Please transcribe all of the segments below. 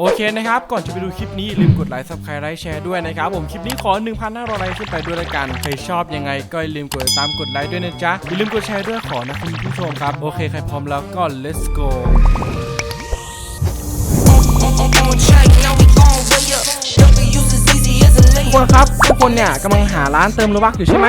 โอเคนะครับ ก่อนจะไปดูคลิปนี้ลืมกดไลค์ซับสไครต์ไลค์แชร์ด้วยนะครับ ผมคลิปนี้ขอ 1,500ไลค์ขึ้นไปด้วยละกัน ใครชอบยังไงก็อย่าลืมกดติดตามกดไลค์ด้วยนะจ๊ะ อย่าลืมกดแชร์ด้วยขอนะคุณผู้ชมครับ โอเค ใครพร้อมแล้วก็ let's go ทุกคนครับทุกคนเนี่ยกำลังหาร้านเติมโลบักอยู่ใช่ไหม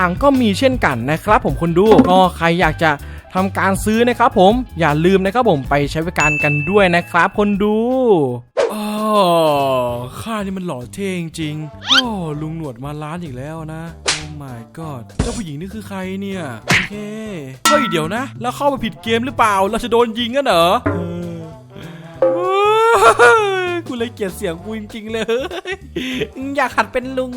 างๆ ก็มีเช่นกันนะครับ ผมคนดูก็ใครอยากจะทำการซื้อนะครับผมอย่าลืมนะครับผมไปใช้บริการกันด้วยนะครับ คนดูอ๋อข้านี่มันหล่อเท่จริงๆโอ้ลุงหนวดมาร้านอีกแล้วนะโอ้ my god เจ้าผู้หญิงนี่คือใครเนี่ย โอเค เฮ้ยเดี๋ยวนะ แล้วเข้ามาผิดเกมหรือเปล่า เราจะโดนยิงกันเหรอ กูเลยเกลียดเสียงกูจริงๆเลย อยากหัดเป็นลุง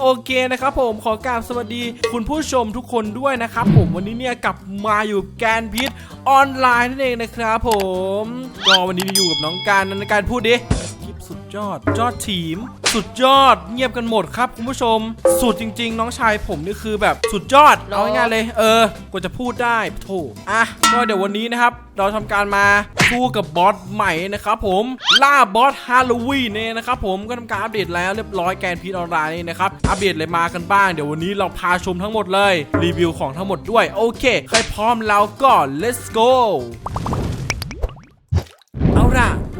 โอเคนะครับผมขอกราบสวัสดีคุณผู้ชมทุกคนด้วยนะครับผมวันนี้เนี่ยกลับมาอยู่แกนพิษออนไลน์นั่นเองนะครับผมก็วันนี้อยู่กับน้องการนันการพูดดิ สุดยอด ยอดทีม สุดยอด เงียบกันหมดครับคุณผู้ชม สุดจริง ๆ น้องชายผมนี่คือแบบสุดยอด เอาง่ายๆเลย เออกว่าจะพูดได้โถอะ ก็เดี๋ยววันนี้นะครับ เราทำการมาสู้กับบอสใหม่นะครับผม ล่าบอสฮาโลวีนเนี่ยนะครับผม ก็ทำการอัปเดตแล้วเรียบร้อยแกนพีทออนไลน์นี่นะครับ อัปเดตเลยมากันบ้าง เดี๋ยววันนี้เราพาชมทั้งหมดเลย รีวิวของทั้งหมดด้วย โอเค ใครพร้อมแล้วก็ let's go เอาล่ะ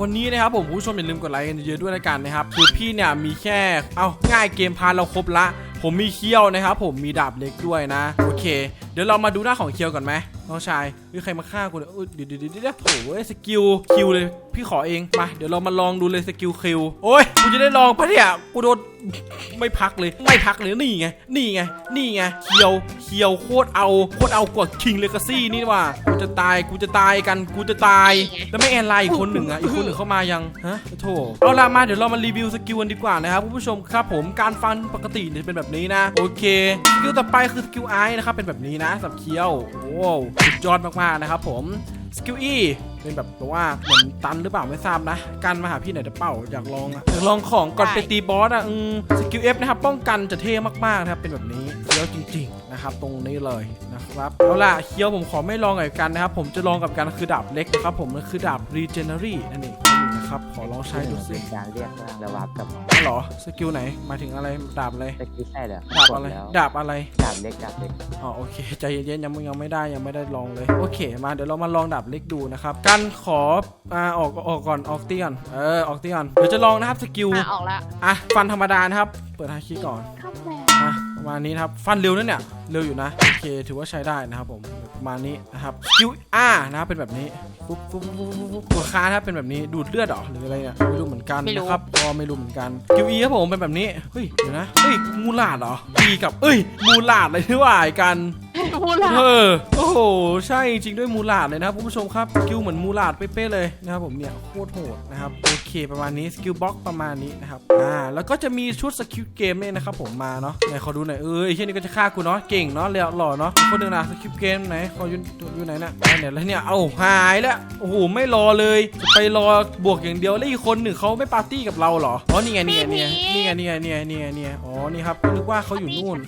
วันนี้นะครับผมผู้ชมอย่าลืมกดไลค์กันเยอะๆด้วยละกันนะครับคือพี่เนี่ยมีแค่เอาง่ายเกมพาร์เราครบละ ผมมีเคี้ยวนะครับผมมีดาบเล็กด้วยนะ โอเค เดี๋ยวเรามาดูหน้าของเคียวก่อนไหมน้องชายเฮ้ยใครมาฆ่ากูเนี่ยเดี๋ยวเดี๋ยวเดี๋ยวเดี๋ยวโอ้ยสกิลคิวเลยพี่ขอเองมาเดี๋ยวเรามาลองดูเลยสกิลคิวโอ้ยกูจะได้ลองปะเนี่ยกูโดนไม่พักเลยไม่พักเลยนี่ไงนี่ไงนี่ไงเคียวเคียวโคตรเอาโคตรเอากว่าคิงเลกาซี่นี่ว่ากูจะตายกูจะตายกันกูจะตายแล้วไม่แอนไลน์อีกคนหนึ่งอะอีกคนหนึ่งเข้ามายังฮะโถเอาละมาเดี๋ยวเรามารีวิวสกิลกันดีกว่านะครับคุณผู้ชมครับผมการฟันปกติเนี่ยเป็นแบบนี้นะ โอเคสกิลต่อไปคือสกิลไอนะครับเป็นแบบนี้นะสับเคียวโอ้โหสุดยอดมากๆนะครับผมสกิลอีเป็นแบบว่าเหมือนตันหรือเปล่าไม่ทราบนะกันมาหาพี่หน่อยเดี๋ยวเป้าอยากลองอะอยากลองของก่อนไปตีบอสอะสกิลเอฟนะครับป้องกันจะเท่มากๆนะครับเป็นแบบนี้เคี้ยวจริง ๆ นะครับ ตรงนี้เลยนะครับเอาล่ะเคี้ยวผมขอไม่ลองกับกันนะครับ ผมจะลองกับกันคือดาบเล็กนะครับผมมันคือดาบ regenerate นั่นเอง ครับ ขอลองใช้ดูสิเป็นการเรียกว่าระวับกับอ๋อเหรอสกิลไหนหมายถึงอะไรดาบอะไรตะกี้ใช่เหรอดาบอะไร กแล้วดาบอะไร ดาบเล็กดาบเล็กอ๋อโอเคใจเย็นๆยังยังไม่ได้ยังไม่ได้ลองเลยโอเค มาเดี๋ยวเรามาลองดาบเล็กดูนะครับกันขออ่าออกออกก่อนออกตีก่อนเออออกตีก่อนเดี๋ยวจะลองนะครับสกิลอะออกละอะฟันธรรมดานะครับ เปิดฮาคิก่อนครับแม่อะ ประมาณนี้นะครับ ฟันเร็วนั่นเนี่ย เร็วอยู่นะ โอเค ถือว่าใช้ได้นะครับผม ประมาณนี้นะครับสกิลอานะครับเป็นแบบนี้ปุ๊บปุ๊บปุ๊บปุ๊บปุ๊บตัวค้านะครับเป็นแบบนี้ ดูดเลือดเหรอ หรืออะไรเนี่ย ไม่รู้เหมือนกันนะครับก็ไม่รู้เหมือนกันสกิลอีครับผมเป็นแบบนี้ เฮ้ย เดี๋ยวนะ เฮ้ย มูลาดเหรอตีกับ เอ้ย มูลาดเลยที่ว่าไอ้กันพูดละเออ โอ้โห ใช่จริงด้วยมูลาดเลยนะครับคุณผู้ชมครับสกิลเหมือนมูลาดเป๊ะๆเลยนะครับผมเนี่ยโคตรโหดนะครับโอเคประมาณนี้สกิลบ็อกประมาณนี้นะครับอ่าแล้วก็จะมีชุดสกิลเกมเนี่ยนะครับผมมาเนาะไหนขอดูหน่อย่อยเออไเช่นนี้ก็จะฆ่ากูเนาะเก่งเนาะแล้วหล่อเนาะคนหนึ่งนะสกิปเกมไหนเขาอยู่อยู่ไหนนะไหนแล้วเนี่ยเอ้าหายแล้วโอ้โหไม่รอเลยไปรอบวกอย่างเดียวแล้วอีกคนหนึ่งเขาไม่ปาร์ตี้กับเราเหรออ๋อนี่ไงนี่ไงนี่ไงนี่ไงนี่ไงนี่ไงนี่ไงอ๋อนี่ครับนึกว่าเขาอยู่นู่น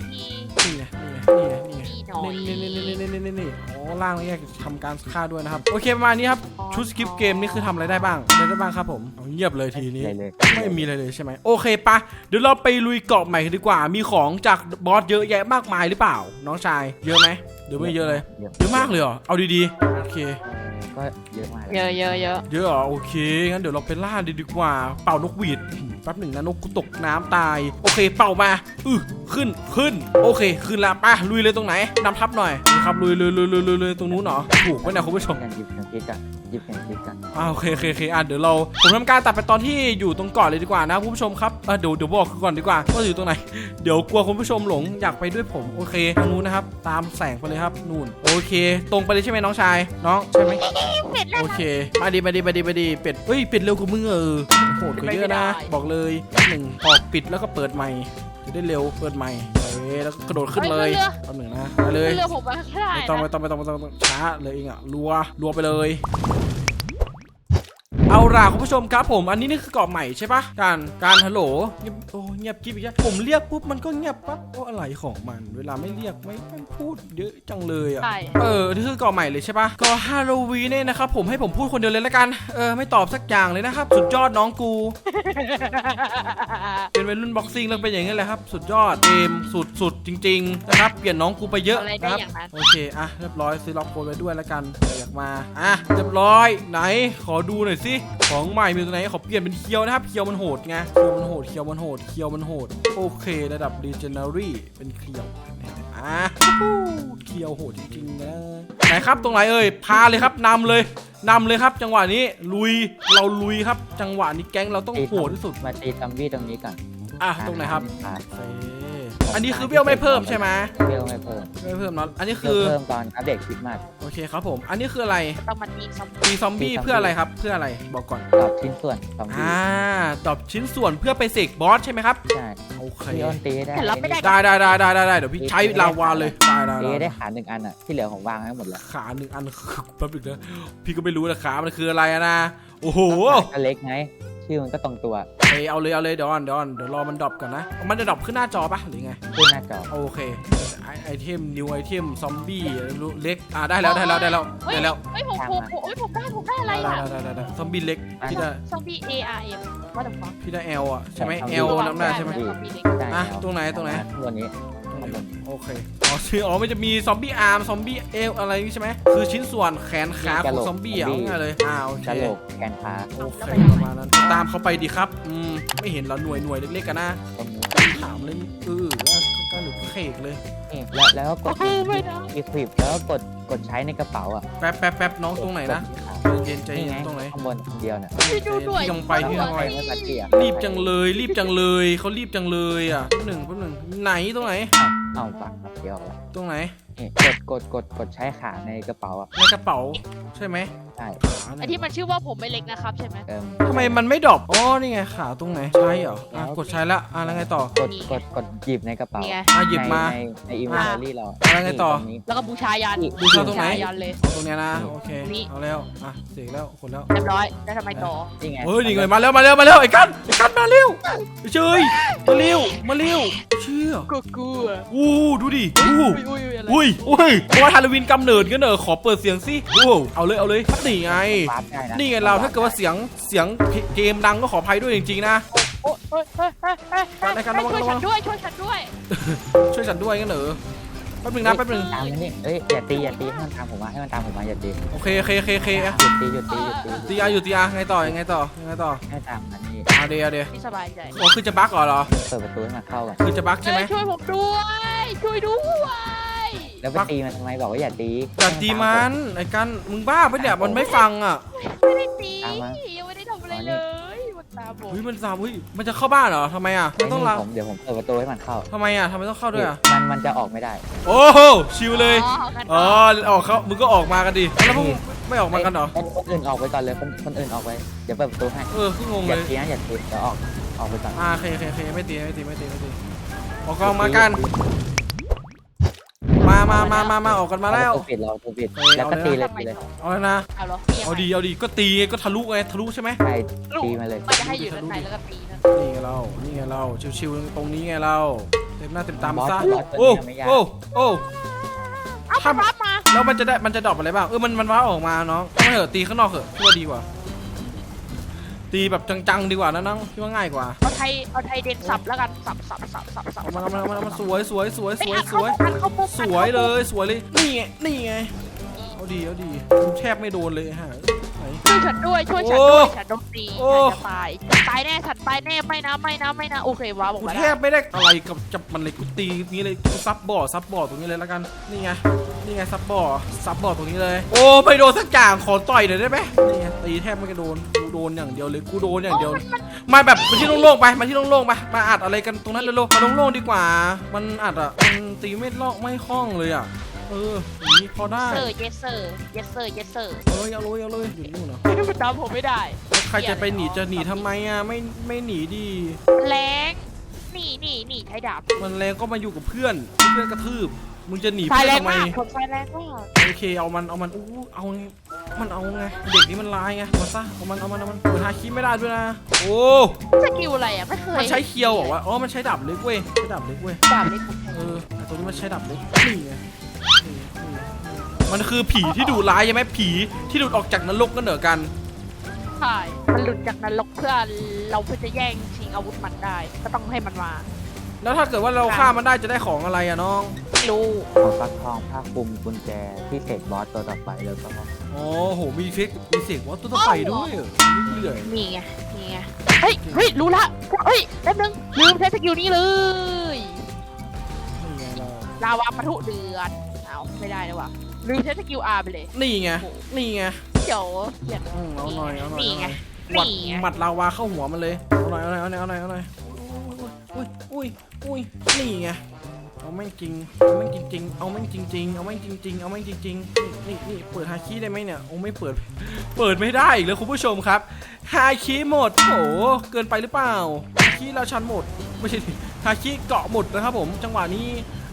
นี่ไง นี่ไงนี่ไงนี่ไงนี่นี่นี่นี่นี่นี่อ๋อล่างนี่ทำการฆ่าด้วยนะครับ โอเคประมาณนี้ครับ ชุดสกิปเกมนี่คือทำอะไรได้บ้างอะไรได้บ้างครับผมเอาเงียบเลยทีนี้เลยเลย ไม่มีอะไรเลยใช่ไหมโอเคปะเดี๋ยวเราไปลุยเกาะใหม่กันดีกว่า มีของจากบอสเยอะแยะมากมายหรือเปล่า น้องชาย เยอะไหมเดี๋ยวไม่เยอะเลยเยอะเยอะมากเลยเหรอ เอาดีๆ โอเค ก็เยอะมากเยอะเยอะเยอะ เยอะเหรอโอเค งั้นเดี๋ยวเราไปล่าดีดีกว่า เป่านกหวีดอืม ป๊บหนึ่งนะนกกูตกน้ำตาย โอเคเป่ามาอือขึ้นขึ้น โอเค ขึ้นละป่ะลุยเลยตรงไหนนำทับหน่อยนี่ครับลุยลุยลุยลุยลุยลุยตรงนู้นเหรอถูกไหมเนี่ยคุณผู้ชมกันหยิบกันกิ๊กอะหยิบเข็มทิศกันอ่าโอเคโอเคโอเคอะเดี๋ยวเราผมทำการตัดไปตอนที่อยู่ตรงเกาะเลยดีกว่านะคุณผู้ชมครับอะเดี๋ยวเดี๋ยวบอกก่อนดีกว่าว่าอยู่ตรงไหน เดี๋ยวกลัวคุณผู้ชมหลงอยากไปด้วยผมโอเคทางนู้นนะครับ ตามแสงไปเลยครับนู่นโอเค ตรงไปเลยใช่ไหมน้องชายน้องใช่ไหมเป็ดแล้วโอเค มาดีมาดีมาดีมาดีเป็ดเฮ้ยเป็ดเร็วกว่ามึงเออโหดกว่าเยอะนะ บอกเลยแป๊บหนึ่งออกปิดแล้วก็เปิดใหม่ จะได้เร็วเปิดใหม่เอ้ยแล้วก็กระโดดขึ้นเลยแป๊บหนึ่งนะไปเลยเรือผมมาไม่ได้ไม่ต้องไม่นะต้องไม่ต้องไม่ต้องไม่ต้องช้าเลยเองอะรัวรัวไปเลย เอาล่ะคุณผู้ชมครับผมอันนี้นี่คือเกาะใหม่ใช่ปะการการฮัลโหลเงียบโอ้เงียบกิ๊บอีกแล้วผมเรียกปุ๊บมันก็เงียบปั๊บโอ้อะไรของมัน เวลาไม่เรียกไม่ไม่พูดเยอะจังเลยอะใช่ เออนี่คือเกาะใหม่เลยใช่ปะเก็ฮาโลวีนเนี่ยนะครับผมให้ผมพูดคนเดียวเลยละกันเออไม่ตอบสักอย่างเลยนะครับสุดยอดน้องกู เป็นวัยรุ่นบ็อกซิ่งแล้วเป็นอย่างนี้แหละครับ สุดยอดเกมสุดสุดจริงๆนะครับเปลี่ยนน้องกูไปเยอะอะไรได้นะครับอย่างนั้น โอเคอะเรียบร้อยซื้อล็อกโคนไว้ด้วยแล้วกันอยากมาอะเรียบร้อยไหนขอดูหน่อยสิของใหม่มีตัวไหนขอเปลี่ยนเป็นเคียวนะครับเคียวมันโหดไงเคียวมันโหดเคียวมันโหดเคียวมันโหดโอเค ระดับ Legendary เป็นเคียวอะฮู้เคียวโหดจริงๆนะไหนครับตรงไหนเอ่ยพาเลยครับนำเลยนำเลยครับ จังหวะนี้ลุยเราลุยครับ จังหวะนี้แก๊งเราต้องโหดที่สุดมาตีซอมบี้ตรงนี้ก่อนอะตรงไหนครับ อ่าโอเคอันนี้คือเวลไม่เพิ่มใช่ไหมเวลไม่เพิ่มไม่เพิ่มเนาะอันนี้เวคืลอเพิ่มตอนอัปเดตคริสต์มาสโอเคครับผม อันนี้คืออะไรต้องมาตีซอมตีซอมบี้ตีซอมบี้เพื่ออะไรครับเพื่ออะไรบอกก่อนตอบชิ้นส่วนซอมบี้อ่าตอบชิ้นส่วนเพื่อไปเสกบอสใช่ไหมครับใช่โอเคพี่อ้นตีให้ได้แต่เราไม่ได้ได้ได้ได้ได้ได้ได้เดี๋ยวพี่ใช้ลาวาเลยได้ได้ตีให้ได้ได้ขาหนึ่งอันอะที่เหลือผมวางให้หมดแล้วขาหนึ่งอันแป๊บนึงนะพี่ก็ไม่รู้นะขามันคืออะไรอะนะโอ้โหก็เล็กไง ชื่อมันก็ตรงตัวเอยเอาเลยเอาเลยเดี๋ยวก่อนเดี๋ยวก่อนเดี๋ยวรอมันดรอปก่อนนะ มันจะดรอปขึ้นหน้าจอปะหรือไง ขึ้นหน้าจอโอเคไอไอเทมนิวไอเทมซอมบี้เล็กอ่าได้แล้วได้แล้วได้แล้วเฮ้ยได้แล้วเฮ้ยผมผมผมเฮ้ยผมได้ผมได้อะไรได้อะได้ได้ได้ซอมบี้เล็กพี่ได้ซอมบี้ A R M ว่าแต่ฟังพี่ได้เอลอะใช่ไหมเอลน้ำหน้าใช่ไหมซอมบี้เล็กได้อะแล้วตรงไหนตรงไหนข้างบนนี้โอเคอ๋อชื่ออ๋อมันจะมีซอมบี้อาร์มซอมบี้เอลอะไรนี่ใช่ไหมคือชิ้นส่วนแขนขาของซอมบี้อะเอาง่ายเลยอ่าโอเคกระโหลกแขนขาโอเคประมาณนั้นตามเขาไปดีครับอืมไม่เห็นเหราหน่วยหน่วยเล็กๆกันนะตรงนี้ถามเลยเออก็หนูเขกเลยนี่แล้วแล้วก็กดโอ้ไม่นะอีควิปแล้วก็กดกดใช้ในกระเป๋าอะแป๊บแป๊บแป๊บน้องตรงไหนนะใจเย็นใจนี่เย็ไงนตรงไหนข้างบนคนเดียวเนี่ยพี่ดูด้วยพี่ยังไปพี่ยังไปไม่ปัดเกียร์รีบจังเลย รีบจังเลยเขารีบจังเลยอะแป๊บหนึ่งแป๊บหนึ่งไหนตรงไหน เอาปักปัดเกียร์ออกแล้วตรงไหนนี่กดกดกดกดใช้ขาในกระเป๋าอะในกระเป๋า ใช่ไหม ใช่ขาไหนไอที่มันชื่อว่าผมไม่เล็กนะครับใช่ไหมเติมทำไมมันไม่ดรอปอ๋อนี่ไงขาตรงไหนใช่เหรออะกดใช้ละอะแล้วไงต่อ กดกดกดหยิบในกระเป๋านี่ไงอะหยิบมา ในในอินเวนทอรี่เราแล้วไงต่อ นี่รงนี้แล้วก็บูชายันบูชาตรงไหน ยันเลย เอาตรงเนี้ยนะโอเคนี่ เอาแล้วอะเสกแล้วคนแล้วเรียบร้อย แล้วทำไมต่อนี่ไงเฮ้ยนี่ไงมาแล้วมาแล้วมาแล้วไอ้กันไอ้กันมาเร็วเชยมาเร็วมาเร็วเชื่อกูกูอู้ดูดิอู้อุ้ยอุ้ยอะไร อุ้ยอุ้ยเพราะว่าฮาโลวีนกำเนิดกันเหรอขอเปิดเสียงสิโอ้โหเอาเลย เอาเลยนี่ไงวาร์ปได้นะนี่ไงเราถ้าเกิดว่าเสียงเสียงเกมดังก็ขออภัยด้วยจริงๆนะโอ้ยเฮ้ยเฮ้ยเฮ้ยเฮ้ยได้ครับระวังช่วยระวัฉังนด้วยช่วยฉันด้วย ช่วยฉันด้วยกันเหรอแป๊บหนึงนะแป๊บหนึงตามมานี่เอ้ยอย่าตีอย่าตีให้มันตามผมมาให้มันตามผมมาอย่าตีโอเคโอเคโอเคโอเคอะหยุดตีหยุดตีหยุดตีตีอาอยู่ตีอาไงต่อยังไงต่อยังไงต่อให้ตามมานี่เอาเดียวเอาเดียวพี่สบายใจโอ้คือจะบั๊กเหรอเหรอเปิดประตูให้มันเข้าก่อนคือจะบั๊กใช่ไหมเอ้ยช่วยผมด้วยช่วยด้วย แล้วไปตีมันทำไมบอกว่าอย่าตีอย่าตีมันไอ้กันมึงบ้าปะเนี่ยมันไม่ฟังอะไม่ได้ตีตามมายังไม่ได้ทำอะไรเลยมันตามผมเฮ้ยมันสามเฮ้ยมันจะเข้าบ้านเหรอทำไมอะมันต้องลาผมเดี๋ยวผมเปิดประตูให้มันเข้าทำไมอะทำไมต้องเข้าด้วยอะมันมันจะออกไม่ได้ โอ้โหชิวเลยอ๋อกันอ๋อออกเขามึงก็ออกมากันดิแล้วพวกมึงไม่ออกมากันเหรอคนคนอื่นออกไปก่อนเลยคนคนอื่นออกไปเดี๋ยวเปิดประตูให้เออคืองงอเลย่ายตีนะอย่าตีเดี๋ยวออกออกไปก่อนอ่าโอเคโอเคโอเคไม่ตีไม่ตีไม่ตีไม่ตีออกกองมากัน มามามามามาออกกันมาแล้วเอประตูปิดเราประตูปิดเออแล้วก็เอาเลยตีเลยทำไมตีเลยต่อเอาแล้วนะ เอาเหรอเอาดีเอาดีก็ตีไงก็ทะลุไงทะลุใช่ไหมใช่ตีมาเลยมันจะให้อยู่ด้านในแล้วก็ตีนะนี่ไงเรา นี่ไงเรา ชิวๆตรงนี้ไงเรา เต็มหน้าเต็มตาบอสซะบอสตัวโอ้นี้ไม่ยากโอ้โอ้เอาถ้ามารับมาแล้วมันจะได้ มันจะดรอปอะไรบ้าง เออ มัน มันว้าออกมาน้องไม่เถอะตีข้างนอกเถอะพี่ว่าดีกว่า ตีแบบจังๆดีกว่านะน้องพี่ว่าง่ายกว่าเอาไทยเอาไทยเด่นสับแล้วกันสับสับสับสับสับเอามาเอามาเอามาเอามาสวยสวยสวยสไอ้วยอัดสเข้าวยอัดเข้าปุ๊บสวยเลยสวยเลยนี่ไงนี่ไงเอาดีเอาดีแทบไม่โดนเลยฮะไหน ช่วยฉันด้วยช่วยฉันโอ้ด้วยฉันโดนตีโอ้ฉันจะตายตายแน่ฉันตายแน่ไม่นะไม่นะไม่นะโอเควะบอกกูมาแทแล้วบไม่ได้อะไรกับจับมันเลยกูตีนี้เลยกูซับบอร์ดซับบอร์ดตรงนี้เลยแล้วกันนี่ไงนี่ไงซับบอร์ซับบอร์ตรงนี้เลย โอ้ไม่โดนสักอย่างขอต่อยหน่อยได้ไหมนี่ไงตีแทบไม่กระโดนกูโดนอย่างเดียวเลยกูโดนอย่างเดียวมาแบบมาที่โล่งๆไปมาที่โล่งๆไปมาอัดอะไรกันตรงนั้นเร็วๆมาโล่งๆดีกว่า มันอัดอะมันตีไม่ลอกไม่คล่องเลยอะ เอออย่างนี้พอได้ เซอร์ yes sir yes sir yes sir เอ้ยเอาเลยเอาเลยอยู่นู่นเหรอมันจำผมไม่ได้แล้วใครจะไปหนีจะหนีทำไมอะไม่ไม่หนีดีแรงหนีหนีหนีใช้ดาบมันแรงก็มาอยู่กับเพื่อนเพื่อนกระทืบมึงจะหนีไฟเพื่อนแรงทำไมมากผมไฟแรงมากโอเคเอามันเอามันอู้เอาไงมันเอาไงเด็กนี้มันร้ายไงมาซะเอามันเอามันเอามันเปิดฮาคิไม่ได้ด้วยนะโอ้สกิลอะไรอะไม่เคยมันใช้เคียวเหรอวะอ๋อมันใช้ดาบเล็กเว้ยใช้ดาบเล็กเว้ยดาบเล็กผมเออต่ตัวนี้มันใช้ดาบเล็กนี่ไง มันคือผีที่ดุร้ายใช่ไหมผีที่หลุดออกจากนรกนั่นเหรอกัน ใช่มันหลุดจากนรกเพื่อเราเพื่อจะแย่งชิงอาวุธมันได้ ก็ต้องให้มันมา แล้วถ้าเกิดว่าเราฆ่ามันได้จะได้ของอะไรอะน้องไม่รู้ของฟักทองผ้าคลุมกุญแจที่เสกบอสตัวต่อไปเลยก็อ๋อโหมีเฟกมีเสียงว่าตัวต่อไปด้วยเหรอนี่เลยนี่ไง นี่ไง เฮ้ย เฮ้ย รู้ละ เฮ้ยแป๊บนึง ลืมใช้สกิลนี้เลยนี่ไงเราลาวาปะทุเดือดเอาไม่ได้เลยว่ะ ลืมใช้สกิลอาร์ไปเลย นี่ไง นี่ไงเดี๋ยวเปลี่ยนอืมเอาหน่อยเอาหน่อยนี่ไงหมัดนี่ไงหมัดลาวาเข้าหัวมันเลยเอาหน่อยเอาหน่อยเอาหน่อยเอาหน่อยเอาหน่อยอุ้ยอุ้ยอุ้ยนี่ไง เอาแม่งจริง เอาแม่งจริง ๆ เอาแม่งจริง ๆ เอาแม่งจริง ๆ เอาแม่งจริงๆนี่นี่เปิดฮาคิได้ไหมเนี่ยโอ้ไม่เปิด เปิดไม่ได้อีกเลยคุณผู้ชมครับ ฮาคิหมดโอ้เกินไปหรือเปล่า ฮาคิราชันหมด ไม่ใช่ดิฮาคิเกาะหมดนะครับผม จังหวะนี้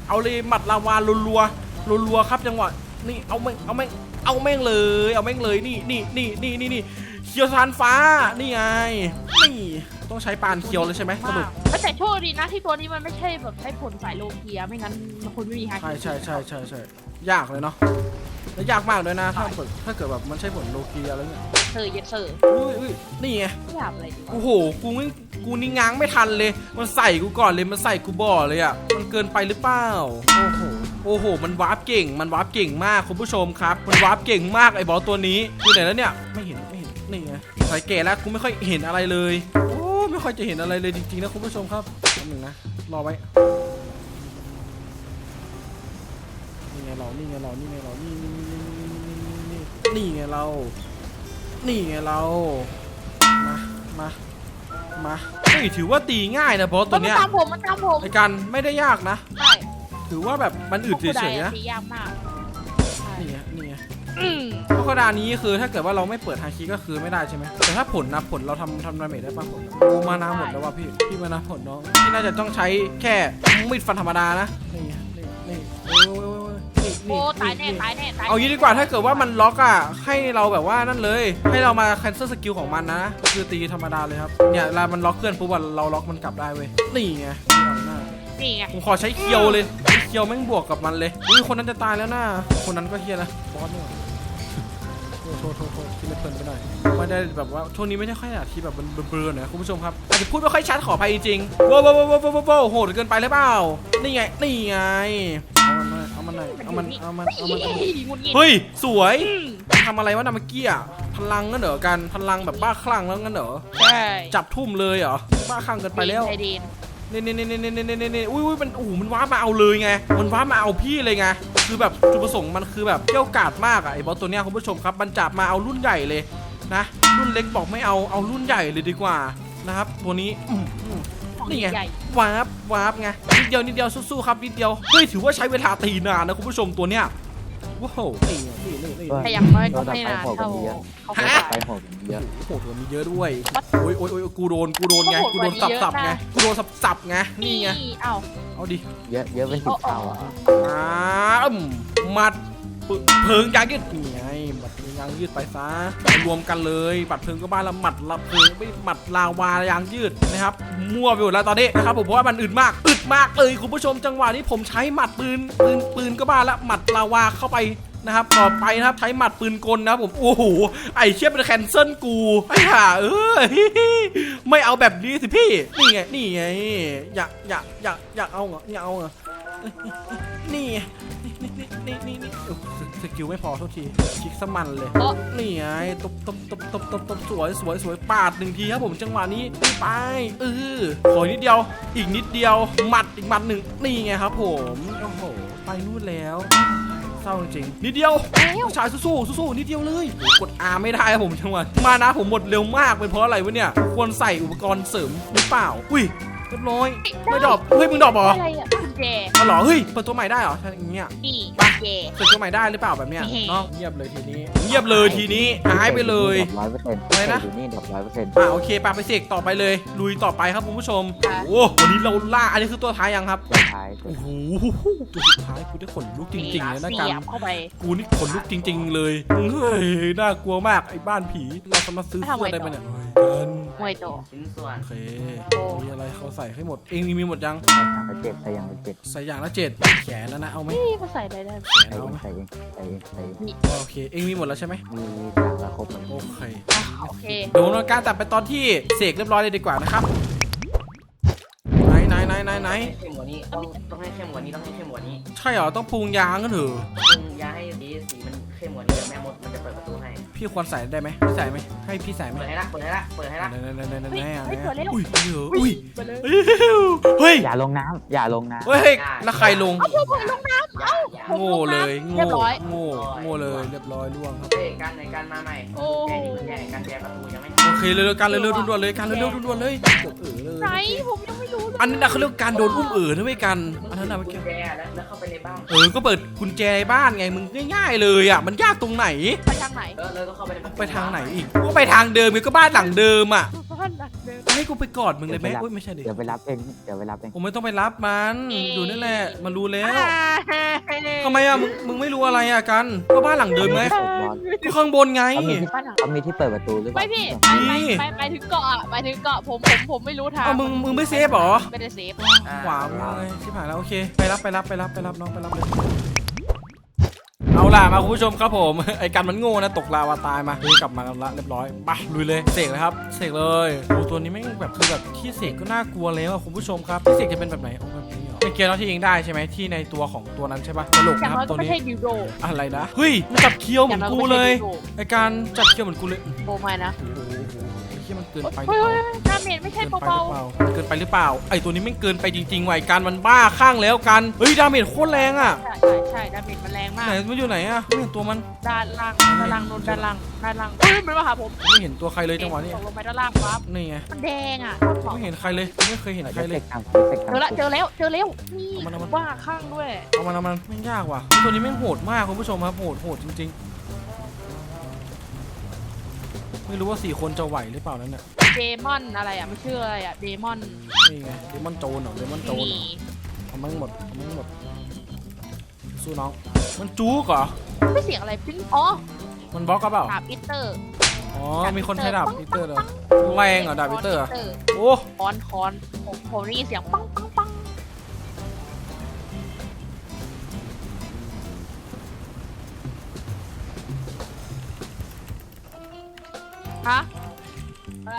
เอาเลยหมัดลาวารัวๆรัวๆครับ จังหวะ นี่เอาแม่งเอาแม่งเอาแม่งเลย เอาแม่งเลยนี่นี่นี่นี่นี่นี่เคียวซานฟ้านี่ไงนี่ต้องใช้ปานเคียวเลยใช่ไหมสรุปมากแต่โชคดีนะที่ตัวนี้มันไม่ใช่แบบใช้ผลสายโลเกียไม่งั้นมันคงไม่มีฮาใช่ใช่ใช่ใช่ใช่ยากเลยเนาะแล้วยากมากด้วยนะถ้าเกิดถ้าเกิดแบบมันใช่ผลโลกีอะไรเงี้ยเซอร์เยสเซอร์อุ้ยอุ้ยนี่ไงไม่อยากอะไรดีวะโอ้โหกูไม่กูนี่ง้างไม่ทันเลย มันใส่กูก่อนเลยมันใส่กูบ่อเลยอะมันเกินไปหรือเปล่าโอ้โห โอ้โห มันวาร์ปเก่ง มันวาร์ปเก่งมากคุณผู้ชมครับ มันวาร์ปเก่งมากไอ้บอสตัวนี้อยู่ไหนแล้วเนี่ย ไม่เห็น ไม่เห็น นี่ไงสายแก่แล้วกูไม่ค่อยเห็นอะไรเลย โอ้ไม่ค่อยจะเห็นอะไรเลยจริงๆนะคุณผู้ชมครับแป๊บหนึงนะ รอไว้ นี่ไงเรา นี่ไงเรา นี่ไงเรา นี่นี่นี่นี่นี่นี่ไงเรา นี่ไงเรา มา มา มาเฮ้ยถือว่าตีง่ายนะบอสตัวเนี้ยมันตามผมมันตามผมในการไม่ได้ยากนะ ใช่ ถือว่าแบบมันอึดเฉยๆนะตียากมากใช่นี่ไงนี่ไงอืมเพราะกระดานนี้คือถ้าเกิดว่าเราไม่เปิดฮาคิก็คือไม่ได้ใช่ไหมแต่ถ้าผลนะผลเราทำทำดาเมจได้ป่ะผลโอ้มานาหมดแล้วว่ะพี่พี่มานาผลน้องพี่น่าจะต้องใช้แค่มีดฟันธรรมดานะนี่ไงนี่นี่โอ้ยโอ้ยโอ้ยนี่โอ้นี่ตายแน่นี่ตายแน่ตายเอางี้ดีกว่าถ้าเกิดว่ามันล็อกอะให้เราแบบว่านั่นเลย ให้เรามา cancel สกิลของมันนะคือตีธรรมดาเลยครับเนี่ยเวลามันล็อกเพื่อนปุ๊บอะเราล็อกมันกลับได้เว้ยนี่ไงเอาห น้านี่ไงผมขอใช้เคียวเลยใช้เคียวแม่งบวกกับมันเลยอุ้ยคนนั้นจะตายแล้วนะคนนั้นก็เฮียนะบอสเนี่ยโทษโทษโทษโทษที่ไม่เพลินไปหน่อยไม่ได้แบบว่าช่วงนี้ไม่ได้ค่อยอยากที่แบบมันเบลอๆหนะคุณผู้ชมครับอาจจะพูดไม่ค่อยชัดขออภัยจริงๆว้าวว้าวว้าวว้าวว้าวว้าวโหดเกินไปหรือเปล่านี่ไงนี่ไงเอามันหน่อยเอามันหน่อยเอามันเอามันเอามันเอามันหงุดหงิดเฮ้ยสวยอืมทำอะไรวะนาเมื่อกี้อะพลังงั้นเหรอกันพลังแบบบ้าคลั่งแล้วงั้นเหรอใช่จับทุ่มเลยเหรอบ้าคลั่งเกินไปแล้วไทยดี นนี่นี่นี่นี่นี่นี่นี่อุ้ยอุ้ยมันโอ้โหมันว้ามาเอาเลยไง มันว้ามาเอาพี่เลยไง คือแบบจุดประสงค์มันคือแบบเกี่ยวกาดมากอะไอ้บอสตัวเนี้ยคุณผู้ชมครับมันจับมาเอารุ่นใหญ่เลยนะ รุ่นเล็กบอกไม่เอาเอารุ่นใหญ่เลยดีกว่านะครับตัวนี้อืมอืม ของนี่ไงใหญ่วาร์ปวาร์ปไงนิดเดียวนิดเดียวสู้ๆครับนิดเดียวเฮ้ยถือว่าใช้เวลาตีนานนะคุณผู้ชมตัวเนี้ย ว้าวนี่ไงนี่นี่นี่แต่อย่างน้อยก็ไม่นานเท่าเขาตัวไม่ต่อได้ไปผมเยอะโอ้โหตัวมีเยอะด้วย โอ้ยโอ้ยโอ้ยกูโดน กูโดนไงโอ้โหกูโดนตัสัวบนี้สับเยอะไงนะกูโดนสับสับไง นี่ไง เอ้าเอาดิ เยอะเยอะเป็นสิบเท่าอะอ้ามหมัดปึเพิงยางยืดนี่ไงหมัดเพิงยางยืดไปซะรวมกันเลยบัดเพิงก็บ้านละหมัดละเพิงไม่หมัดลาวายางยืดนะครับมั่วไปหมดแล้วตอนนี้นะครับผมเพราะว่ามันอึดมากอึดมากเลยคุณผู้ชมจังหวะนี้ผมใช้หมัดปืนปืนปืนก็บ้าละหมัดลาวาเข้าไปนะครับต่อไปนะครับใช้หมัดปืนกลนะครับผม โอ้โห ไอเชี่ยเป็นแคนเซิลกู ไอ้ห่าเอ้ยไม่เอาแบบนี้สิพี่ นี่ไง นี่ไง อยากอยากอยากอยากเอาเหรออยากเอาเหรอนี่ไงนี่นี่นี่นี่นี่โอ้โห สสกิลไม่พอโทษทีคลิกสมันเลยเอ้อนี่ไงตบตบตบตบตบตบสวยสวยสวยปาดหนึ่งทีครับผมจังหวะนี้ไปเออขอนิดเดียว อีกนิดเดียวหมัดอีกหมัดหนึ่งนี่ไงครับผมโอ้โหไปนู่นแล้วเศร้าจริงๆนิดเดียวผู้ชายสู้ๆสู้ๆนิดเดียวเลยโอ้โหกด R ไม่ได้ครับผมจังหวะมานะผมหมดเร็วมากเป็นเพราะอะไรวะเนี่ยควรใส่อุปกรณ์เสริมหรือเปล่าอุ้ยเรียบร้อยไม่ดรอปเฮ้ยมึงดรอปเหรออะไรอะกุญแจอ๋อเหรอเฮ้ยเปิดตัวใหม่ได้เหรอถ้าอย่างเงี้ยนี่ไปกุญแจ เปิดตัวใหม่ได้หรือเปล่าแบบเนี้ยเฮ้เนาะเงียบเลยทีนี้ เงียบเลยทีนี้หายไปเลย ร้อยเปอร์เซ็นต์อะไรนะ อยู่นี่ดอกร้อยเปอร์เซ็นต์อ่าโอเคปาไปเสกต่อไปเลย ลุยต่อไปครับคุณผู้ชมโอ้โหวันนี้เราล่าอันนี้คือตัวท้ายยังครับสุดท้ายโอ้โหตัวสุดท้ายกูได้ขนลุกจริงๆเลยนะกัน เสียบเข้าไป กูนี่ขนลุกจริง ๆ เลย เฮ้ย น่ากลัวมากไอ้บ้านผี เราจะมาซื้อเสื้อได้ไหมเนี่ยเฮ้ยกันมวยโต ชิ้นส่วน โอเคมีอะไรเขาใส่ให้หมมด เองมีหมดยัง ใส่อย่างละเจ็ดใส่อย่างละเจ็ดใส่อย่างละเจ็ดแขนแล้วนะ เอาไหม นี่ก็ใส่ได้ได้แขนใส่เอเอางไหมใส่เองใส่เองใส่เองโอเค เองมีหมดแล้วใช่ไหมมีอย่างละครบหมดโอเคอะโอเคเดี๋ยวเราการตัดไปตอนที่เสกเรียบร้อยเลยดีกว่านะครับ ไหนไหนไหนไหนไหนเข้มกว่านี้ต้องต้องให้เข้มกว่านี้ต้องให้เข้มกว่านี้ใช่เหรอ ต้องปรุงยางกันเถอะปรุงยาให้สีสีมันเข้มกว่านี้เดี๋ยวแม่มดมันจะเปิดประตูให้ พี่ควรใส่ได้ไหมพี่ใส่ไหมให้พี่ใส่ไหมเปิดให้ละเปิดให้ละเปิดให้ละไหนไหนไหนไหนไหนไหนเฮ้ยเฮ้ยเปิดแล้วอุ้ยเยอะอุ้ยไปเลยเฮ้ยอย่าลงน้ำอย่าลงน้ำเฮ้ยแล้วใครลงเอาพวกผมลงน้ำอย่าอย่าโง่เลยเรีโง่ยบร้อยโง่โง่เลยเรียบร้อยล่วงครับเฮ้ยการในการมาใหม่โอ้แกนี่แกในการแกประตูยังไม่โอเคเร็วๆกันเร็วๆด่วนๆเลยกันเร็วๆด่วนๆเลยเกือบเออเลยไหนผมยังไม่รู้เลย อันนั้นนะเขาเรียกการโดนอุ้มเอ๋อนะเว้ยกันอันนั้นนะเมื่อกุกี้ญแจแล้วแล้วเข้าไปในบ้าน เออก็เปิดกุญแจบ้านไงมึงง่าย ๆ เลยอะมันยากตรงไหน ไปทางไหนเออแล้วก็เข้าไปในบ้านไปทางไหนอีกก็ไปทางเดิมไงก็บ้านหลังเดิมอะ บ้านหลังเดิม ให้กูไปกอดมึงเลยไหมอุ้ยไม่ใช่ดิเดี๋ยวไปรับเองเดี๋ยวไปรับเองผมไม่ต้องไปรับมันอยู่นี่แหละมันรู้แล้วอ่าทำไมอะมึงมึงไม่รู้อะไรอะกันก็บ้านหลังเดิมไหมเปิดบอลก็ข้างบนไงเขามีที่บ้านหลังเขามีที่เปิดประตูหรือเปไม่ล่าพี่นี่ไปไปไปไปถึงเกาะอะไปถึงเกาะผมผมผมไม่รู้ทางเอามึงมึงไม่เซฟเหรอไม่ได้เซฟขวามือเลยชิบหายแล้วโอเคไปรับไปรับไปรับไปรับน้องไปรับเลย เอาล่ะมาคุณผู้ชมครับผม ไอ้กันมันโง่นะตกลาวาตายมาเฮ้ยกลับมากันละเรียบร้อยไปลุยเลยเสกเลยครับเสกเลยโอ้ตัวนี้แม่งแบบคือแบบที่เสกก็น่ากลัวแล้วอะคุณผู้ชมครับที่เสกจะเป็นแบบไหนเอาแบบนี้เหรอเป็นเกียร์น็อตที่ยิงได้ใช่ไหมที่ในตัวของตัวนั้นใช่ปะตลกอย่างนะครับน้อยตัก็วไม่นี้ใช่ดิวโดอะไรนะเฮ้ยมันจับเคี้ยวเหมือนกูเลยไอ้การจับเคี้ยวเหมือนกูเลย โบไม่นะโอ้โหไอ้ เฮ้ยมันเกินไปหรืเฮ้อเปล่าดาเมจไม่ใช่เกินไปหรือเบาเปล่าเกินไปหรือเปล่า ไอตัวนี้ไม่งเกินไปจริงๆว่ะไอ้การมันบ้าข้างแล้วกัน เฮ้ยดาเมจโคตรแรงอะ ๆ ใช่ใช่ใช่ดาเมจมันแรงมากไหนมันอยู่ไหนอะไม่เห็นตัวมันด้านล่างด้านล่างโดนด้านล่างด้านล่างเฮ้ยมันมาหาผมไม่เห็นตัวใครเลยจังหวะนี้ตกลงไปด้านล่างปั๊บนี่ไงมันแดงอะไม่เห็นใครเลยไม่เคยเห็นใครเลย เจอละเจอแล้วเจอแล้วนี่เอามันเอามัน ว่าข้างด้วยเอามันเอามันไม่ยากว่ะตัวนี้แม่งโหดมากคุณผู้ชมครับโหดโหดจริงๆ ไม่รู้ว่าสี่คนจะไหวหรือเปล่านั้นเนี่ยเดมอนอะไรอะไม่เชื่ออะไรอะเดมอนนี่ไงเดมอนโจนเหรอเดมอนโจนนี่เหรอเอามันหมดเอามันหมด สู้น้อง มันจู๊กเหรอ ไม่เสียงอะไรปิ้งอ๋อมันบล็อกกระเปล่า ดาบอิตเตอร์อ๋อ มีคนใช้ดาบปีเตอร์เหรอแรงเหรอดาบปีเตอร์อะคโอ้อนคอนผมผมได้ยินเสียงปัง ฮะ อะไร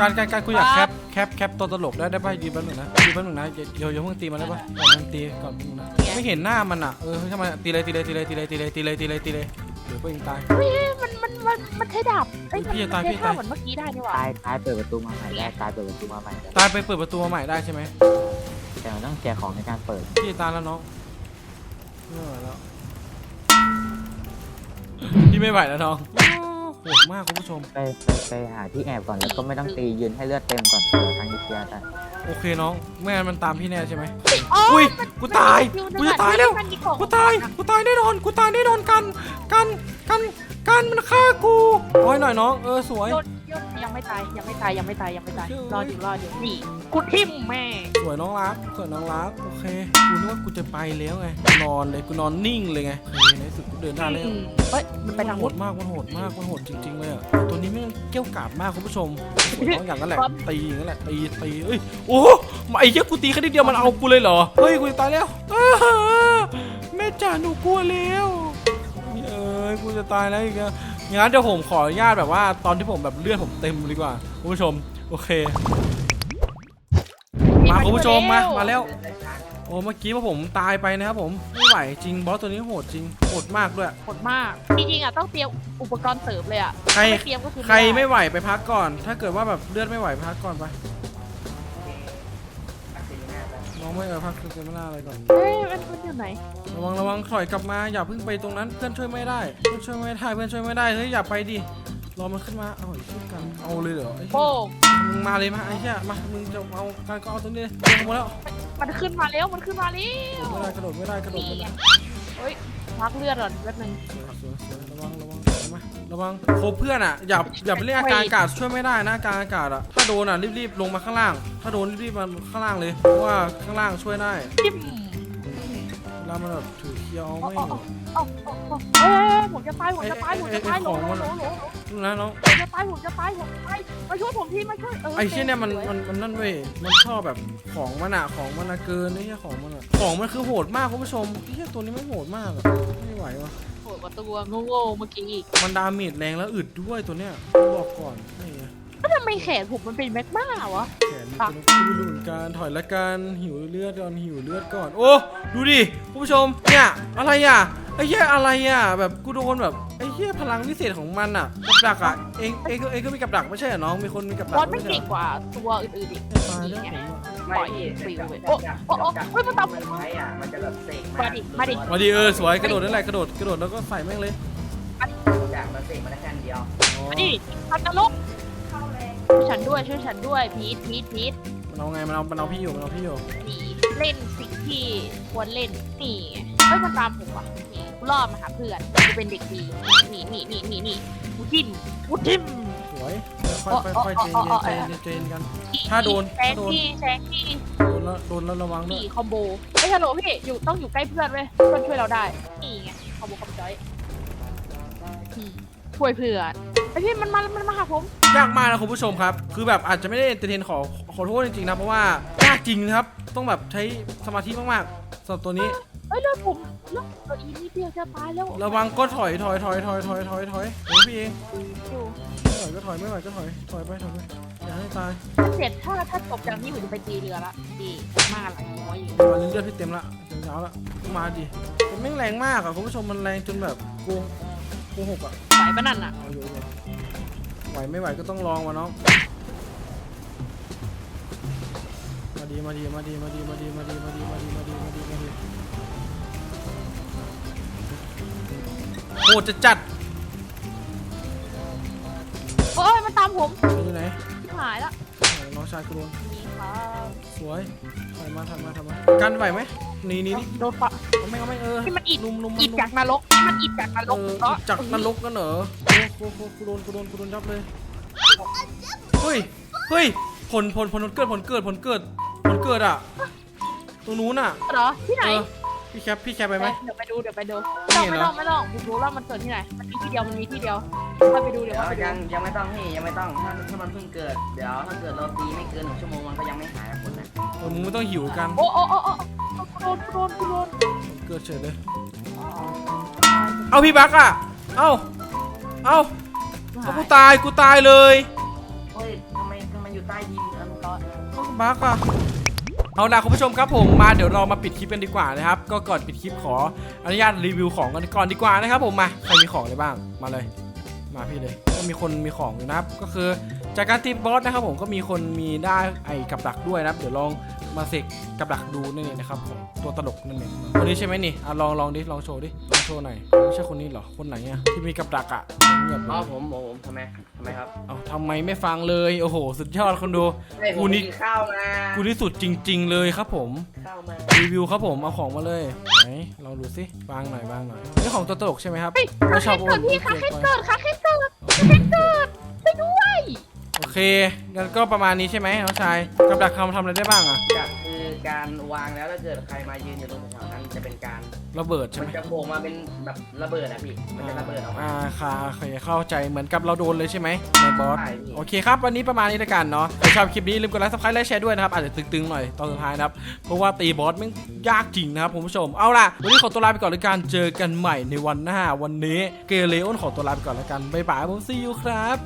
การการการกูอยากคแครัปบแคปแคปตัวตลกได้ได้ป่ะยืนแป๊บหนึงนะยืนแป๊บหนึงนะเดี๋ยวเดี๋ยวเพิ่งตีมันได้ป่ะก่อนมันตีก่อนมึงนะไม่เห็นหน้ามันอะเออทำไมตีเลยตีเลยตีเลยตีเลยตีเลยตีเลยตีเลยตีเลยเดี๋ยวพวกเองตาย เฮ้ยมันมันมันมันใช้ดาบเอ้ยมันพี่จะมันตายใช้พี่จะท่าตาย เหมือนเมื่อกี้ได้นี่หว่าตายตายเปิดประตูมาใหม่ได้ตายเปิดประตูมาใหม่ได้ตายไปเปิดประตูมาใหม่ได้ใช่ไหมแต่เราต้องแจกของในการเปิดพี่ตายแล้วน้องไม่ไหวแล้วพี่ไม่ไหวแล้วน้อง โหดมากคุณผู้ชม ไปไปไปหาที่แอบก่อนแล้วก็ไม่ต้องตียืนให้เลือดเต็มก่อนเดี๋ยวทางนิเซียได้โอเคน้องแม่งั้นมันตามพี่แน่ใช่ไหมอ๋ออุ้ยมันกูตายมันกูมีจะคิตายแล้วมันมีของกูตาย กูตายแน่นอน กูตายแน่นอนกัน กัน กัน กันมันฆ่ากูร้อยหน่อยน้อง เออสวยยศยศ ยังไม่ตายยังไม่ตายยังไม่ตายยังไม่ตายเชื่อรออยู่รออยู่นี่กูทิ่มแม่สวยน้องรักสวยน้องรักโอเคกูนึกว่ากูจะไปแล้วไงนอนเลยกูนอนนิ่งเลยไงโอเคในที่สุดกูเดินได้แล้วอืมเฮ้ยมันไปทางโหนู้ดนมากมันโหดมากมันโหดจริง ๆ เลยอะตัวนี้ไม่งเกี้ยวกาดมากคุณผู้ชมสวยน้องอย่างนั้นแหละครับ ตีอย่างนั้นแหละตีตีเอ้ยโอ้โหไอ้เหี้ยกูตีแค่นิดเดียวมันเอากูเลยเหรอเฮ้ยกูจะตายแล้วอ้าแม่จ๋าหนูกลัวแล้ว เอ้ยกูจะตายแล้วอีกแล้ว งั้นเดี๋ยวผมขออนุญาตแบบว่าตอนที่ผมแบบเลือดผมเต็มดีกว่าคุณผู้ชมโอเค มาคุณผู้ชมมามาแล้ว โอ้เมื่อกี้พอผมตายไปนะครับผมไม่ไหวจริงบอสตัวนี้โหดจริงโหดมากด้วยโหดมากจริงๆอะต้องเตรียมอุปกรณ์เสริมเลยอะใครไม่เตรียมก็คือใครด้ไม่ไหวไปพักก่อน ถ้าเกิดว่าแบบเลือดไม่ไหวพักก่อนไป ไม่เออพักเซมิล่าอะไรก่อนเอ้ยมันมันอยู่ไหน ระวังระวังถอยกลับมาอย่าเพิ่งไปตรงนั้นเพื่อนช่วยไม่ได้เพื่อนช่วยไม่ได้เพื่อนช่วยไม่ได้เฮ้ยอย่าไปดิรอมันขึ้นมาเอาไอ้เชี่ยกันเอาเลยเหรอไอ้เหี้ยโป้งมึงมาเลยมาไอ้เหี้ยมามึงจะเอาการก็เอาตรงนี้เลยเดินเข้ามาแล้วมันขึ้นมาแล้ว มันขึ้นมาแล้ว กระโดดไม่ได้กระโดดนี่ไม่ไงได้เฮ้ย พักเลือดก่อนแป๊บนึงสวยสวยสวยระวังระวังระวังระวังโคบเพื่อนอะอย่าอย่าไปเล่นอาการอากาศช่วยไม่ได้นะอาการอากาศอะถ้าโดนอะรีบๆลงมาข้างล่าง ถ้าโดนรีบๆมาข้างล่างเลยเพราะว่าข้างล่างช่วยได้จิ้มเวลามันแบบถือ เคียวไม่เอาเอาเอาเอาเอ้ยผมจะตายผมจะตายผมจะตายโหลโหลโหลโหลดูนะน้อง ผมจะตายผมจะตายผมจะตายมาช่วยผมทีมาช่วยเออไอ้เชี่ยเนี่ยมันสวมันมันนั่นเว้ย มันชอบแบบของมันอะของมันอะเกินไอ้เหี้ยของมันอะของมันคือโหดมากคุณผู้ชมไอ้เหี้ยตัวนี้ไม่โหดมากอะไม่ไหววะโหดกว่าตัวโง่ๆเมื่อกี้อีกมันดาเมจแรงแล้วอึดด้วยตัวเนี้ยบอกก่อนนี่ไง แล้วทำไมแขนผมมันเป็นแมกมาวะ แขนมันเป็นไม่รู้เหมือนกันถอยละกันหิวเลือดก่อนหิวเลือดก่อน โอ้ดูดิคุณผู้ชมเนี่ยอะไรอะไอ้เหี้ยอะไรอะแบบกูโดนแบบไอ้เหี้ยพลังพิเศษของมันอะกับดักอะเองเองก็เองก็มีกับดักไม่ใช่เหรอน้องมีคนมีกับดับกอสไม่ใช่เก่งเหรอกว่าตัวอื่นๆอีกตายแล้วผมอะไม่พี่ปล่อยจับปลิวจับโอ้จับโอ้โอ้จับเฮ้ยมันตามมันใช้อะมันจะแบบเสกมาดิมาดิมาดีเออสวยกระโดดนั่นแหละกระโดดกระโดดแล้วก็ใส่แม่งเลยจากมันเสกมาได้แค่อันเดียวอ๋อมาดิทันนรก ช่วยฉันด้วยช่วยฉันด้วยพีทพีทพีทมันเอาไงมันเอามันเอาพี่อยู่มันเอาพี่อยู่นี่เล่นสิ่งที่ควรเล่นนี่ไงเฮ้ยมันตามผมว่ะนี่กูล่อมาหาเพื่อนกูเป็นเด็กดีนี่นี่นี่นี่นี่กูจิ้มกูจิ้มสวยค่อยค่อยค่อยเจนเย็นเจนเจนกัน ถ้าโดนแซงถ้าโดน ที่แซงที่โดนแล้วโดนแล้วระวังด้วนี่ยคอมโบไอ้ยฮัลโหลพี่อยู่ต้องอยู่ใกล้เพื่อนเว้ยเพื่อนช่วยเราได้นี่ไงคอมโบคอมจอยนี่ ช่วยเพื่อนไอพี่มันมา มันมาหาผม ยากมากนะคุณผู้ชมครับ คือแบบอาจจะไม่ได้เอนเตอร์เทนขอขอโทษจริงๆนะ เพราะว่ายากจริงนะครับ ต้องแบบใช้สมาธิมากๆสำหรับตัวนี้ เอ้ยเลือดผมเลือดตัวอีนี่เดียวจะตายแล้วระวังก็ถอยถอยถอยถอยถอยถอยถอยเดี๋ยวพี่เองอยู่ไม่ไหวก็ถอยไม่ไหวก็ถอยถอยไปถอยไปอย่าให้ตายเสร็จถ้าถ้าจบจากนี้ผมจะไปตีเรือละดีมากหลายน้อยอยู่ตอนนี้เลือดพี่เต็มละเต็มเท้าละมาดิมันแม่งแรงมากอะคุณผู้ชมมันแรงจนแบบโกงโกหกอะไหวปะนั่นอะเอาอยู่เอาอยู่ไหวไม่ไหวก็ต้องลองวะน้อง มาดีมาดีมาดีมาดีมาดีมาดีมาดีมาดีมาดีมาดีมาดีโหดจะจัดโอ้ยมันตามผมอยู่ไหน ชิบหายละไหนน้องชายกูโดนนี่ ครับสวยถอยมาถอยมาถอยมากันไหวไหมหนีหนีนี่โดนปะเอาไม่เอาไม่เออที่มันอิดลุมลุมอิดจากนรกนี่มันอิดจากนรกเออเพราะจากนรกกันเหรอโอ้โหกูโดนกูโดนกูโดนยับเลยเฮ้ยเฮ้ยผลผลผลผลเกิดผลเกิดผลเกิดผลเกิดอะตรงนู้นอะเหรอที่ไหนเออพี่แคปพี่แคปไปไหมเดี๋ยวไปดูเดี๋ยวไปดูนี่ไม่เหรต้อองไม่ต้องไม่ต้องผมรู้แล้วมันเกิดที่ไหนมันมีที่เดียวมันมีที่เดียว ค่อยไปดูเดี๋เดี๋ยยววค่อยไปดูยังยังไม่ต้องพี่ยังไม่ต้องถ้าถ้ามันเพิ่งเกิดเดี๋ยวถ้าเกิดเราตีไม่เกินหนึ่งชั่วโมงมันก็ยังไม่หายผลนะเออมึงไม่ต้องหิวกัน โอ้โอ้โอ้โอ้กูโดนกูโดนกูโดนเกิดเฉยเลย เอาพี่บักอะเอ้าเอ้าเอากูตาย กูตายเลยเฮ้ยทำไมทำไมอยู่ใต้ดินอันก็บักอะเอาล่ะคุณผู้ชมครับผมมาเดี๋ยวเรามาปิดคลิปกันดีกว่านะครับ ก็ก่อนปิดคลิปขออนุญาตรีวิวของกันก่อนดีกว่านะครับผมมา ใครมีของอะไรบ้าง มาเลย มาพี่เลย ก็มีคนมีของอยู่นะครับ ก็คือจากการตีบอสนะครับผมก็มีคนมีได้ไอ้กับดักด้วยนะครับ เดี๋ยวลอง มาเสกกับดักดูนั่นเองนะครับผมตัวตลกนั่นเองคนนี้ใช่ไหมนี่อะลองลองดิลองโชว์ดิลองโชว์หน่อยไม่ใช่คนนี้เหรอคนไหนอะที่มีกับดักอะเงียบเลอ๋อยผมผมผมทำไมทำไมครับเอ้าทำไมไม่ฟังเลยโอ้โห สุดยอดคนดูเฮ้ยผกูมนี่กินข้าวมากูนี่สุดจริง ๆ เลยครับผม ข้าวมารีวิวครับผมเอาของมาเลยไหนลองดูสิวางหน่อยวางหน่อยนี่ของตัวตลกใช่ไหมครับเฮ้ยไม่คาชอบเคนเกิดพี่โอคาเคเคนไปเกิดคาเคนเกิดคาเคนเกิดไปด้วย โอเคงั้นก็ประมาณนี้ใช่ไหมน้องชายกับดักทำทำอะไรได้บ้างอะจะคือ การวางแล้วถ้าเกิดใครมายืนอยู่ตรงแถวๆนั้นจะเป็นการ ระเบิดใช่มัไหนมจะโผล่มาเป็นแบบระเบิดอะพี่มันจะระเบิดออกมา อ่าค่ะเคยเข้าใจเหมือนกับเราโดนเลยใช่ไหมในบอส ใช่พี่ โอเคครับ วันนี้ประมาณนี้ละกันเนาะถ้าชอบคลิปนี้ลืมกดไลค์ซับสไครต์และแชร์ด้วยนะครับ อาจจะตึงๆหน่อยตอนสุดท้ายนะครับ เพราะว่าตีบอสแมันยากจริงนะครับคุณผู้ชม เอาล่ะ วันนี้ขอตัวลาไปก่อนแล้วกันเจอกันใหม่ในวันหน้า วันนี้เกเรออนขอตัวลาไปก่อนแล้วกันบ๊ายบายผมซีอูครับ